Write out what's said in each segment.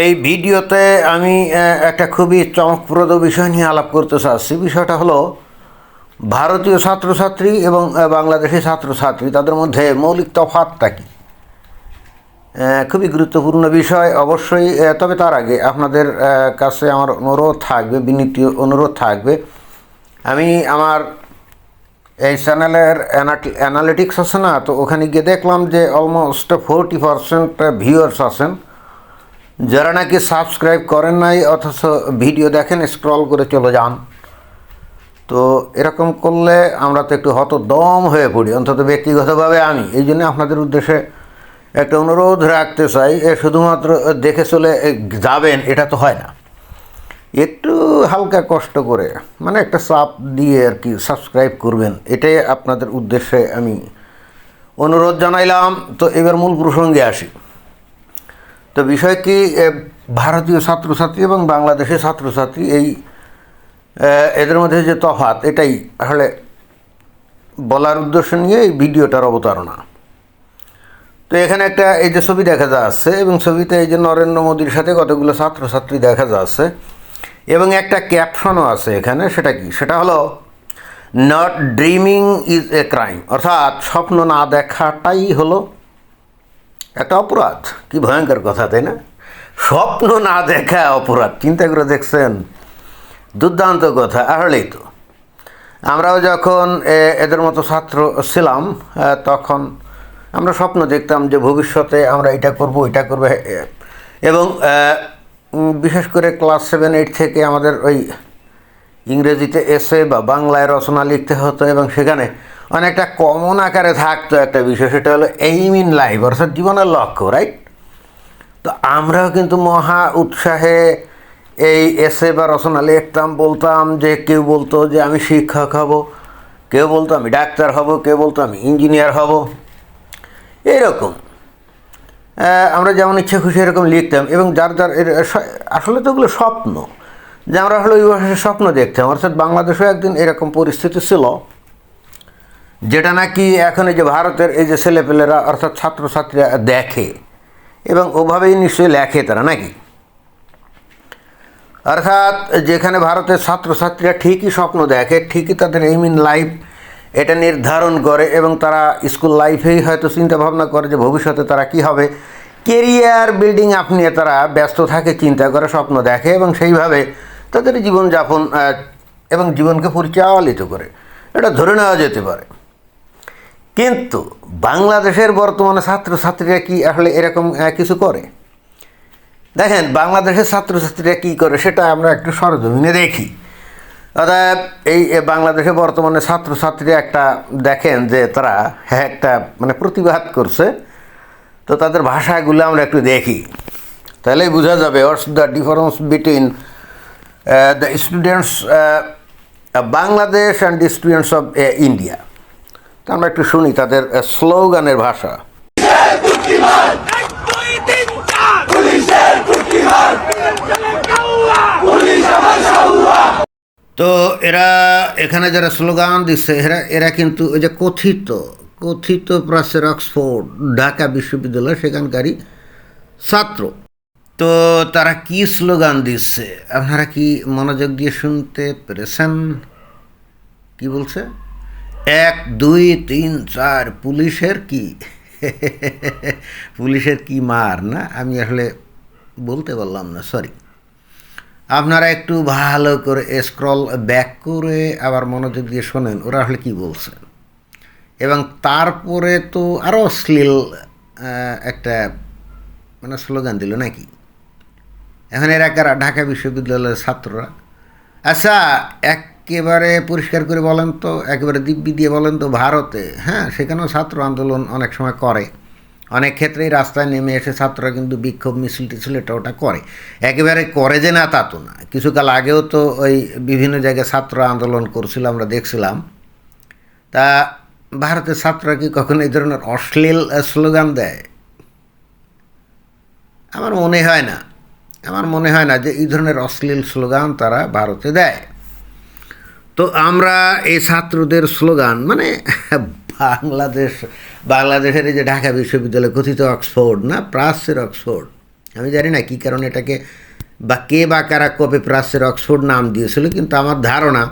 এই ভিডিওতে আমি একটা খুবই চমকপ্রদ বিষয় নিয়ে আলাপ করতে চাচ্ছি। বিষয়টা হলো, ভারতীয় ছাত্রছাত্রী এবং বাংলাদেশি ছাত্রছাত্রী, তাদের মধ্যে মৌলিক তফাতটা কী? খুবই গুরুত্বপূর্ণ বিষয়, অবশ্যই তবে তার আগে আপনাদের কাছে আমার অনুরোধ থাকবে, বিনীত অনুরোধ থাকবে। আমি আমার এই চ্যানেলের অ্যানালিটিক্স আছে না, তো ওখানে গিয়ে দেখলাম যে অলমোস্ট ফোরটি পারসেন্ট ভিউয়ার্স আছেন। যারা নাকি সাবস্ক্রাইব করেন নাই, অথচ ভিডিও দেখেন স্ক্রল করে চলে যান। তো এরকম করলে আমরা তো একটু হতদম হয়ে পড়ি, অন্তত ব্যক্তিগতভাবে আমি। এই জন্য আপনাদের উদ্দেশ্যে একটা অনুরোধ রাখতে চাই, এ শুধুমাত্র দেখে চলে যাবেন, এটা তো হয় না। একটু হালকা কষ্ট করে মানে একটা চাপ দিয়ে আর কি সাবস্ক্রাইব করবেন, এটাই আপনাদের উদ্দেশ্যে আমি অনুরোধ জানাইলাম। তো এবার মূল প্রসঙ্গে আসি। তো বিষয় কি ভারতীয় ছাত্রছাত্রী এবং বাংলাদেশের ছাত্রছাত্রী এই এদের মধ্যে যে তফাৎ, এটাই আসলে বলার উদ্দেশ্য নিয়ে এই ভিডিওটার অবতারণা। তো এখানে একটা, এই যে ছবি দেখা যাচ্ছে এবং ছবিতে এই যে নরেন্দ্র মোদীর সাথে কতগুলো ছাত্রছাত্রী দেখা যাচ্ছে এবং একটা ক্যাপশনও আছে এখানে, সেটা কি? সেটা হলো not dreaming is a crime অর্থাৎ স্বপ্ন না দেখাটাই হলো একটা অপরাধ। কি ভয়ঙ্কর কথা, তাই না? স্বপ্ন না দেখা অপরাধ। চিন্তা করে দেখছেন? দুর্দান্ত কথা, আসলেই তো। আমরাও যখন এদের মতো ছাত্র ছিলাম তখন আমরা স্বপ্ন দেখতাম যে ভবিষ্যতে আমরা এটা করব এটা করব এবং বিশেষ করে ক্লাস সেভেন, এইট থেকে আমাদের ওই ইংরেজিতে এসে বা বাংলায় রচনা লিখতে হতো এবং সেখানে অনেকটা কমন আকারে থাকতো একটা বিষয়, সেটা হলো এইম ইন লাইফ অর্থাৎ জীবনের লক্ষ্য রাইট তো আমরাও কিন্তু মহা উৎসাহে এই এসে বা রচনা লিখতাম বলতাম যে, কেউ বলতো যে, আমি শিক্ষক হব, কেউ বলতো আমি ডাক্তার হব, কেউ বলতো আমি ইঞ্জিনিয়ার হব। এরকম। আমরা যেমন ইচ্ছে খুশি এরকম লিখতাম এবং যার যার আসলে তো ওগুলো স্বপ্ন। যে আমরা হলো ওই বয়সে স্বপ্ন দেখতাম, অর্থাৎ বাংলাদেশেও একদিন এরকম পরিস্থিতি ছিল। যেটা নাকি এখন এই যে ভারতের এই যে ছেলেপেলেরা, অর্থাৎ ছাত্রছাত্রীরা দেখে, এবং ওভাবেই নিশ্চয়ই লেখে তারা, নাকি? অর্থাৎ যেখানে ভারতের ছাত্রছাত্রীরা ঠিকই স্বপ্ন দেখে, ঠিকই তাদের এইম ইন লাইফ এটা নির্ধারণ করে, এবং তারা স্কুল লাইফেই হয়তো চিন্তা ভাবনা করে যে ভবিষ্যতে তারা কি হবে। কেরিয়ার বিল্ডিং আপ নিয়ে তারা ব্যস্ত থাকে, চিন্তা করে, স্বপ্ন দেখে, এবং সেইভাবে তাদের জীবনযাপন এবং জীবনকে পরিচালিত করে। এটা ধরে নেওয়া যেতে পারে। কিন্তু বাংলাদেশের বর্তমানে ছাত্রছাত্রীরা কি আসলে এরকম কিছু করে? দেখেন, বাংলাদেশের ছাত্রছাত্রীরা কী করে সেটা আমরা একটু সরজমিনে দেখি। অর্থাৎ এই বাংলাদেশে বর্তমানে ছাত্রছাত্রীরা একটা দেখেন যে তারা হ্যাঁ একটা মানে প্রতিবাদ করছে। তো তাদের ভাষাগুলো আমরা একটু দেখি। তাহলেই বোঝা যাবে what's the difference between the students Bangladesh and the students of India আমরা একটু শুনি তাদের স্লোগানের ভাষা। তো এরা, এখানে যারা স্লোগান দিচ্ছে, এরা এরা কিন্তু ওই যে কথিত কথিত প্রাচ্যের অক্সফোর্ড, ঢাকা বিশ্ববিদ্যালয় সেখানকারই ছাত্র। তো তারা কি স্লোগান দিচ্ছে? আপনারা কি মনোযোগ দিয়ে শুনতে পেরেছেন? কি বলছে? এক, দুই, তিন, চার, পুলিশের কি? পুলিশের কি মার, না? আমি আসলে বলতে পারলাম না সরি আপনারা একটু ভালো করে স্ক্রল ব্যাক করে আবার মনোযোগ দিয়ে শোনেন, ওরা আসলে কী বলছে? এবং তারপরে তো আরও অশ্লীল একটা মানে স্লোগান দিল নাকি? এখন এরা ঢাকা বিশ্ববিদ্যালয়ের ছাত্ররা। আচ্ছা একেবারে পরিষ্কার করে বলেন তো, একেবারে দিব্যি দিয়ে বলেন তো ভারতে হ্যাঁ সেখানেও ছাত্র আন্দোলন অনেক সময় করে। অনেক ক্ষেত্রেই রাস্তায় নেমে এসে ছাত্ররা কিন্তু বিক্ষোভ মিছিল টিছিল এটা ওটা করে। একেবারে করে যে না তা তো না। কিছুকাল আগেও তো ওই বিভিন্ন জায়গায় ছাত্র আন্দোলন করছিল, আমরা দেখছিলাম। তা ভারতের ছাত্ররা কি কখনো এই ধরনের অশ্লীল স্লোগান দেয়? আমার মনে হয় না। আমার মনে হয় না যে এই ধরনের অশ্লীল স্লোগান তারা ভারতে দেয়। তো আমরা এই ছাত্রদের স্লোগান মানে বাংলাদেশ, বাংলাদেশের এই যে ঢাকা বিশ্ববিদ্যালয় কথিত অক্সফোর্ড, না, প্রাচ্যের অক্সফোর্ড। আমি জানি না কী কারণে এটাকে বা কে বা কারা কবে প্রাসের অক্সফোর্ড নাম দিয়েছিল, কিন্তু আমার ধারণা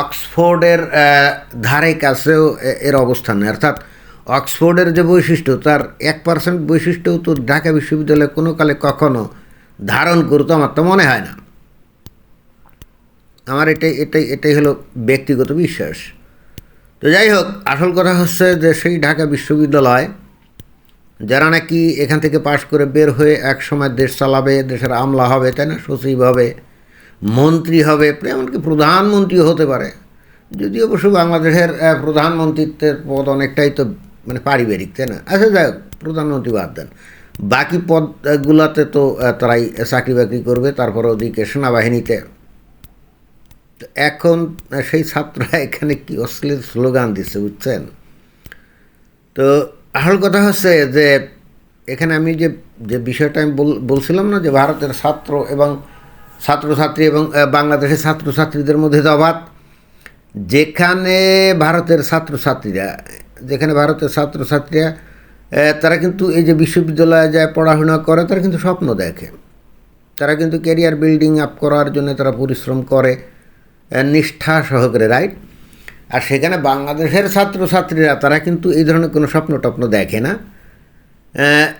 অক্সফোর্ডের ধারে কাছেও এর অবস্থান অর্থাৎ অক্সফোর্ডের যে বৈশিষ্ট্য, তার এক পার্সেন্ট বৈশিষ্ট্যও তো ঢাকা বিশ্ববিদ্যালয় কোনো কালে কখনো ধারণ করতো আমার তো মনে হয় না। আমার এটাই এটাই এটাই হলো ব্যক্তিগত বিশ্বাস। তো যাই হোক, আসল কথা হচ্ছে যে সেই ঢাকা বিশ্ববিদ্যালয়, যারা নাকি এখান থেকে পাশ করে বের হয়ে এক সময় দেশ চালাবে, দেশের আমলা হবে, তাই না, সচিব হবে, মন্ত্রী হবে, এমনকি প্রধানমন্ত্রীও হতে পারে। যদি অবশ্য বাংলাদেশের প্রধানমন্ত্রীত্বের পদ অনেকটাই তো মানে পারিবারিক, তাই না? আচ্ছা যাই হোক, প্রধানমন্ত্রী বাদ দেন। বাকি পদগুলোতে তো তারাই চাকরি বাকরি করবে, তারপর ওদিকে সেনাবাহিনীতে এখন সেই ছাত্ররা এখানে কি অশ্লীল স্লোগান দিচ্ছে বুঝছেন? তো আসল কথা হচ্ছে যে এখানে আমি যে যে বিষয়টা আমি বল- বলছিলাম না যে ভারতের ছাত্র এবং ছাত্রছাত্রী এবং বাংলাদেশের ছাত্রছাত্রীদের মধ্যে তফাৎ যেখানে ভারতের ছাত্রছাত্রীরা, যেখানে ভারতের ছাত্রছাত্রীরা তারা কিন্তু এই যে বিশ্ববিদ্যালয়ে যায় পড়াশোনা করে, তারা কিন্তু স্বপ্ন দেখে। তারা কিন্তু ক্যারিয়ার বিল্ডিং আপ করার জন্য তারা পরিশ্রম করে। নিষ্ঠা সহকারে রাইট আর সেখানে বাংলাদেশের ছাত্রছাত্রীরা, তারা কিন্তু এই ধরনের কোনো স্বপ্ন টপ্ন দেখে না।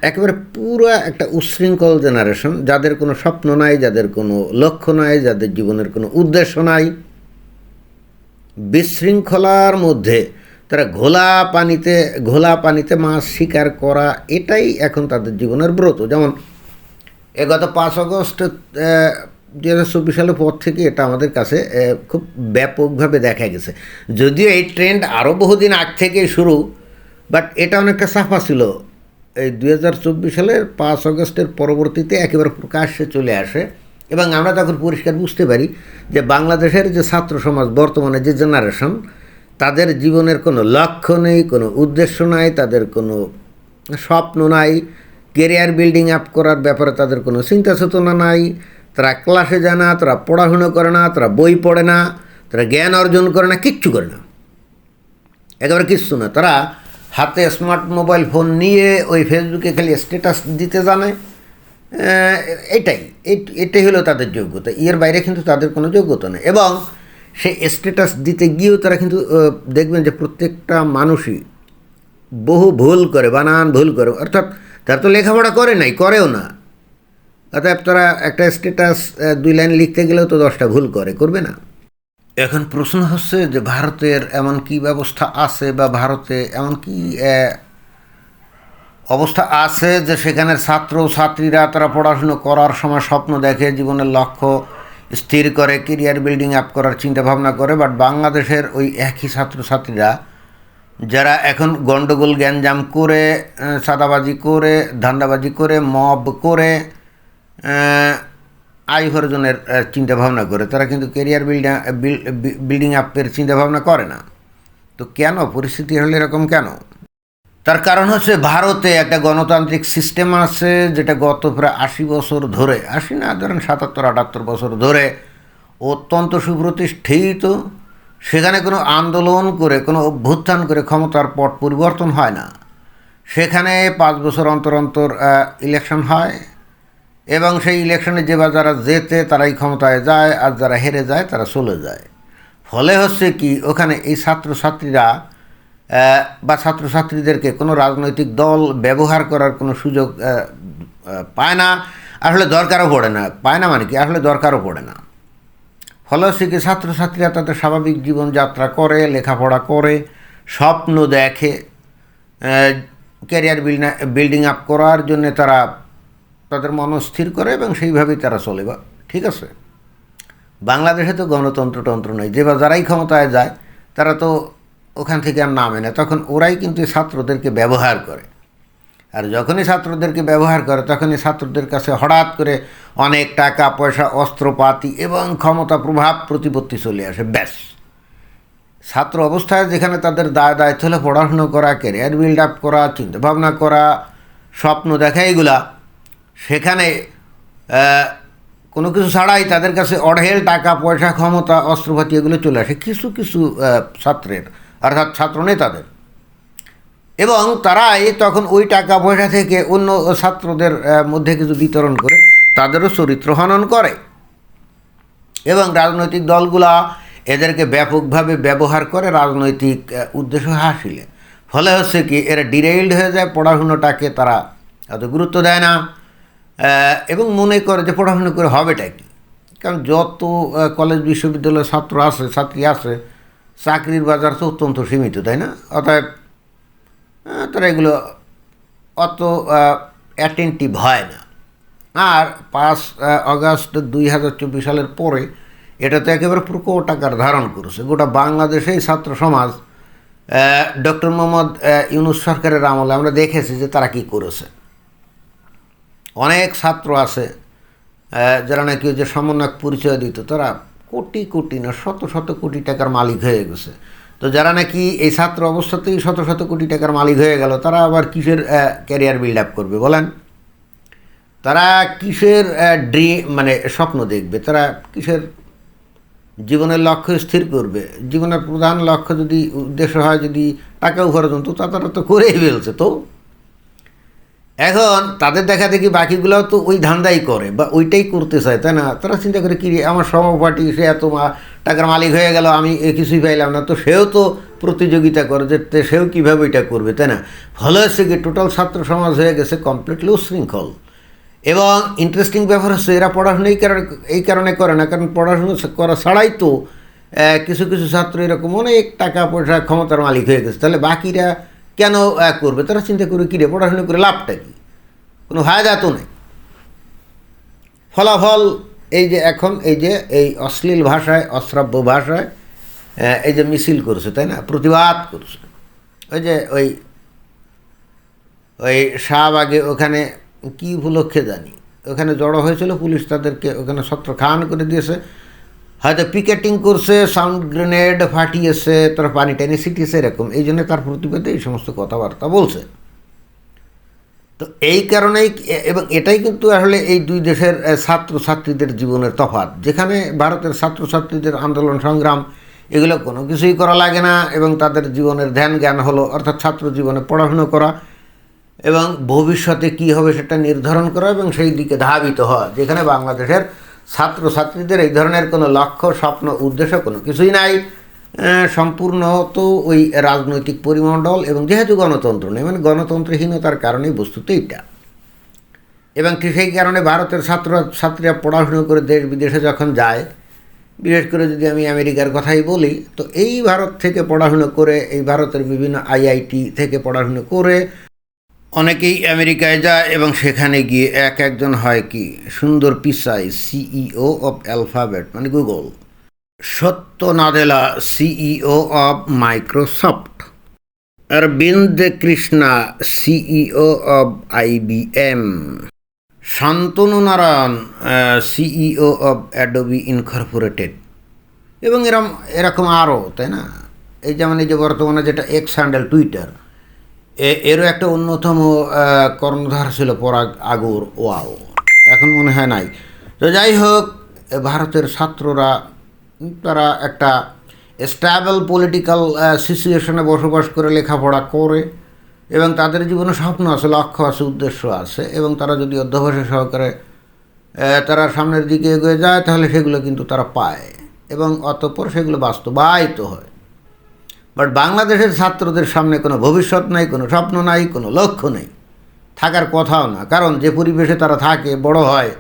একেবারে পুরো একটা উচ্ছৃঙ্খল জেনারেশন যাদের কোনো স্বপ্ন নাই, যাদের কোনো লক্ষ্য নাই, যাদের জীবনের কোনো উদ্দেশ্য নাই, বিশৃঙ্খলার মধ্যে তারা ঘোলা পানিতে ঘোলা পানিতে মাছ শিকার করা, এটাই এখন তাদের জীবনের ব্রত। যেমন এ গত পাঁচ আগস্ট দু হাজার চব্বিশ সালের পর থেকে এটা আমাদের কাছে খুব ব্যাপকভাবে দেখা গেছে। যদিও এই ট্রেন্ড আরও বহুদিন আগ থেকে শুরু বাট এটা অনেকটা সাফা ছিল। এই দুই হাজার চব্বিশ সালের পাঁচ অগস্টের পরবর্তীতে একেবারে প্রকাশ্যে চলে আসে, এবং আমরা তখন পরিষ্কার বুঝতে পারি যে বাংলাদেশের যে ছাত্র সমাজ, বর্তমানে যে জেনারেশন তাদের জীবনের কোনো লক্ষ্য নেই, কোনো উদ্দেশ্য নাই, তাদের কোনো স্বপ্ন নাই কেরিয়ার বিল্ডিং আপ করার ব্যাপারে তাদের কোনো চিন্তা চেতনা নাই তারা ক্লাসে যায় না, তারা পড়াশুনো করে না, তারা বই পড়ে না, তারা জ্ঞান অর্জন করে না, কিচ্ছু করে না। একেবারে কিচ্ছু না। তারা হাতে স্মার্ট মোবাইল ফোন নিয়ে ওই ফেসবুকে খালি স্ট্যাটাস দিতে জানে। এটাই। এটাই হলো তাদের যোগ্যতা। এর বাইরে কিন্তু তাদের কোনো যোগ্যতা নেই। এবং সেই স্ট্যাটাস দিতে গিয়েও তারা কিন্তু দেখবেন যে প্রত্যেকটা মানুষই বহু ভুল করে, বানান ভুল করে। অর্থাৎ তারা তো লেখাপড়া করে নাই, করেও না। অতএব তারা একটা স্ট্যাটাস দুই লাইন লিখতে গেলেও তো দশটা ভুল করে করবে না? এখন প্রশ্ন হচ্ছে যে ভারতের এমন কি ব্যবস্থা আছে বা ভারতে এমন কি অবস্থা আছে যে সেখানের ছাত্র ছাত্রীরা তারা পড়াশুনো করার সময় স্বপ্ন দেখে জীবনের লক্ষ্য স্থির করে কেরিয়ার বিল্ডিং আপ করার চিন্তা ভাবনা করে বাট বাংলাদেশের ওই একই ছাত্রছাত্রীরা যারা এখন গণ্ডগোল গ্যাঞ্জাম করে আহ, চাঁদাবাজি করে ধান্দাবাজি করে মব করে আয় উপার্জনের আহ, চিন্তা ভাবনা করে। তারা কিন্তু কেরিয়ার বিল্ডিং বিল্ডিং আপের চিন্তা ভাবনা করে না। তো কেন? পরিস্থিতি হলে এরকম কেন? তার কারণ হচ্ছে ভারতে একটা গণতান্ত্রিক সিস্টেম আছে যেটা গত প্রায় আশি বছর ধরে আশি না ধরেন সাতাত্তর আটাত্তর বছর ধরে অত্যন্ত সুপ্রতিষ্ঠিত। সেখানে কোনো আন্দোলন করে কোনো অভ্যুত্থান করে ক্ষমতার পট পরিবর্তন হয় না। সেখানে পাঁচ বছর অন্তর অন্তর ইলেকশন হয়। এবং সেই ইলেকশনে যে বা যারা জেতে, তারাই ক্ষমতায় যায়, আর যারা হেরে যায়, তারা চলে যায়। ফলে হচ্ছে কি, ওখানে এই ছাত্রছাত্রীরা বা ছাত্রছাত্রীদেরকে কোনো রাজনৈতিক দল ব্যবহার করার কোনো সুযোগ পায় না। আসলে দরকারও পড়ে না। পায় না মানে কি? আসলে দরকারও পড়ে না। ফলে হচ্ছে কি, ছাত্রছাত্রীরা তাদের স্বাভাবিক জীবনযাত্রা করে, লেখাপড়া করে, স্বপ্ন দেখে ক্যারিয়ার বিল্ডিং আপ করার জন্য তারা তাদের মনস্থির করে এবং সেইভাবেই তারা চলে, বা ঠিক আছে? বাংলাদেশে তো গণতন্ত্র তন্ত্র নেই, যে বা যারাই ক্ষমতায় যায়, তারা তো ওখান থেকে আর নামে না, তখন ওরাই কিন্তু ছাত্রদেরকে ব্যবহার করে। আর যখনই ছাত্রদেরকে ব্যবহার করে, তখনই ছাত্রদের কাছে হঠাৎ করে অনেক টাকা, পয়সা, অস্ত্রপাতি এবং ক্ষমতা প্রভাব প্রতিপত্তি চলে আসে, ব্যাস। ছাত্র অবস্থায় যেখানে তাদের দায় দায়িত্ব হলে পড়াশুনো করা ক্যারিয়ার বিল্ড আপ করা, চিন্তাভাবনা করা, স্বপ্ন দেখা, এগুলা সেখানে কোনো কিছু ছাড়াই তাদের কাছে অঢেল টাকা, পয়সা, ক্ষমতা, অস্ত্রপাতি এগুলো চলে আসে। কিছু কিছু ছাত্রের, অর্থাৎ ছাত্র নেতাদের। এবং তারাই তখন ওই টাকা, পয়সা থেকে অন্য ছাত্রদের মধ্যে কিছু বিতরণ করে তাদেরও চরিত্র হনন করে। এবং রাজনৈতিক দলগুলা এদেরকে ব্যাপকভাবে ব্যবহার করে রাজনৈতিক উদ্দেশ্য হাসিলে। ফলে হচ্ছে কি, এরা ডিরেইল্ড হয়ে যায়, পড়াশুনোটাকে তারা এত গুরুত্ব দেয় না। এবং মনে করে যে পড়াশোনা করে হবেটা কি? কারণ যত কলেজ বিশ্ববিদ্যালয়ের ছাত্র আছে ছাত্রী আছে চাকরির বাজার তো অত্যন্ত সীমিত তাই না? অতএব তারা এগুলো অত অ্যাটেন্টিভ হয় না। আর পাঁচ আহ, আগস্ট দুই হাজার চব্বিশ সালের পরে এটা তো একেবারে প্রকট আকার ধারণ করেছে। গোটা বাংলাদেশেই ছাত্র সমাজ ডক্টর মোহাম্মদ ইউনুস সরকারের আমলে আমরা দেখেছি যে তারা কি করেছে। অনেক ছাত্র আছে যারা নাকি যে সমন্বয়ক পরিচয় দিত, তারা কোটি কোটি না শত শত কোটি টাকার মালিক হয়ে গেছে। তো যারা নাকি এই ছাত্র অবস্থাতেই শত শত কোটি টাকার মালিক হয়ে গেল, তারা আবার কিসের ক্যারিয়ার বিল্ড আপ করবে বলেন? তারা কিসের ড্রি মানে স্বপ্ন দেখবে? তারা কিসের জীবনের লক্ষ্য স্থির করবে? জীবনের প্রধান লক্ষ্য যদি, উদ্দেশ্য হয় যদি টাকা উপার্জন, তো তা তারা তো করেই ফেলছে। তো এখন তাদের দেখা দেখি বাকিগুলোও তো ওই ধান্দাই করে, বা ওইটাই করতে চায়, তাই না? তারা চিন্তা করে কি আমার সহপাঠী, সে এত টাকার মালিক হয়ে গেল, আমি এ কিছুই পাইলাম না। তো সেও তো প্রতিযোগিতা করে যে সেও কীভাবে এটা করবে, তাই না? ফলে হচ্ছে কি টোটাল ছাত্র সমাজ হয়ে গেছে কমপ্লিটলি উশৃঙ্খল এবং ইন্টারেস্টিং ব্যাপার হচ্ছে, এরা পড়াশুনো এই কারণে এই কারণে করে না, কারণ পড়াশুনো করা ছাড়াই তো কিছু কিছু ছাত্র এরকম অনেক টাকা পয়সা ক্ষমতার মালিক হয়ে গেছে। তাহলে বাকিরা কেন আহ, করবে? তারা চিন্তা করে কী রে পড়াশুনো করে লাভটা কী? কোনো ফায়দা তো নেই। ফলাফল এই যে এখন এই যে এই অশ্লীল ভাষায় অশ্রাব্য ভাষায় এই যে মিছিল করছে তাই না? প্রতিবাদ করছে। ওই যে ওই ওই শাহবাগে ওখানে কি উপলক্ষে জানি? ওখানে জড়ো হয়েছিল পুলিশ তাদেরকে ওখানে ছত্র খান করে দিয়েছে। হয়তো পিকেটিং করছে, সাউন্ড গ্রেনেড ফাটিয়েছে তারা পানি টানি ছিটিয়েছে, এরকম। এই জন্য তার প্রতিবাদে এই সমস্ত কথাবার্তা বলছে। তো এই কারণেই এবং এটাই কিন্তু আসলে এই দুই দেশের ছাত্র ছাত্রীদের জীবনের তফাৎ। যেখানে ভারতের ছাত্র ছাত্রীদের আন্দোলন সংগ্রাম, এগুলো কোনো কিছুই করা লাগে না, এবং তাদের জীবনের ধ্যান জ্ঞান হলো, অর্থাৎ ছাত্র জীবনে পড়াশুনো করা, এবং ভবিষ্যতে কি হবে সেটা নির্ধারণ করা, এবং সেই দিকে ধাবিত হওয়া। যেখানে বাংলাদেশের ছাত্র ছাত্রীদের এই ধরনের কোনো লক্ষ্য, স্বপ্ন, উদ্দেশ্য কোনো কিছুই নাই। সম্পূর্ণ তো ওই রাজনৈতিক পরিমণ্ডল এবং যেহেতু গণতন্ত্র নেই মানে গণতন্ত্রহীনতার কারণেই বস্তুত এইটা। এবং সেই কারণে ভারতের ছাত্র, ছাত্রীরা পড়াশুনো করে দেশ বিদেশে যখন যায়, বিশেষ করে যদি আমি আমেরিকার কথাই বলি, তো এই ভারত থেকে পড়াশুনো করে, এই ভারতের বিভিন্ন আইআইটি থেকে পড়াশুনো করে অনেকেই আমেরিকায় যায় এবং সেখানে গিয়ে এক একজন হয় কি? Sundar Pichai CEO of Alphabet মানে Google Satya Nadella CEO of Microsoft Arvind Krishna CEO of IBM Shantanu Narayen CEO of Adobe incorporated এবং এরম, এরকম আরও, তাই না? এই যেমন এই যে বর্তমানে যেটা এক্স হ্যান্ডেল টুইটার এরও একটা অন্যতম কর্ণধার ছিল পরাগ আগর ওয়াও। এখন মনে হয় নাই। তো যাই হোক, ভারতের ছাত্ররা তারা একটা স্ট্যাবল পলিটিক্যাল সিচুয়েশনে বসবাস করে লেখাপড়া করে এবং তাদের জীবনে স্বপ্ন আছে, লক্ষ্য আছে, উদ্দেশ্য আছে এবং তারা যদি অধ্যবসায় সহকারে তারা সামনের দিকে এগিয়ে যায়, তাহলে সেগুলো কিন্তু তারা পায় এবং অতঃপর সেগুলো বাস্তবায়িত হয়। বাট বাংলাদেশের ছাত্রদের সামনে কোনো ভবিষ্যৎ নাই, কোনো স্বপ্ন নাই, কোনো লক্ষ্য নেই। থাকার কথাও না। কারণ যে পরিবেশে তারা থাকে, বড় হয়,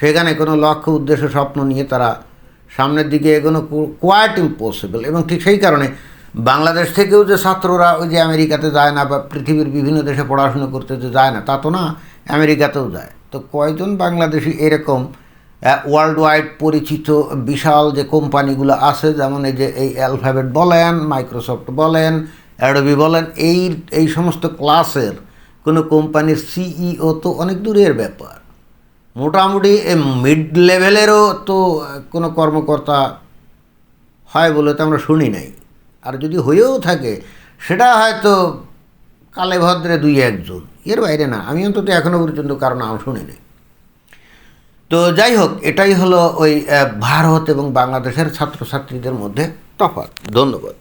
সেখানে কোনো লক্ষ্য, উদ্দেশ্য, স্বপ্ন নিয়ে তারা সামনের দিকে এগোনো কোয়াইট ইম্পসিবল এবং ঠিক সেই কারণে বাংলাদেশ থেকেও যে ছাত্ররা ওই যে আমেরিকাতে যায় না বা পৃথিবীর বিভিন্ন দেশে পড়াশুনো করতে যে যায় না, তা তো না, আমেরিকাতেও যায়। তো কয়জন বাংলাদেশি এরকম ওয়ার্ল্ড ওয়াইড পরিচিত বিশাল যে কোম্পানিগুলো আছে, যেমন এই যে এই অ্যালফাবেট বলেন মাইক্রোসফট বলেন অ্যাডোবি বলেন, এই এই সমস্ত ক্লাসের কোনো কোম্পানির সিইও তো অনেক দূরের ব্যাপার। মোটামুটি মিড লেভেলেরও তো কোনো কর্মকর্তা হয় বলে তো আমরা শুনি নাই। আর যদি হয়েও থাকে, সেটা হয়তো কালে ভদ্রে দুই একজন। এর বাইরে না, আমি অন্তত এখনও পর্যন্ত কারও নাম শুনিনি। তো যাই হোক এটাই হলো ওই ভারত এবং বাংলাদেশের ছাত্রছাত্রীদের মধ্যে তফাৎ। ধন্যবাদ।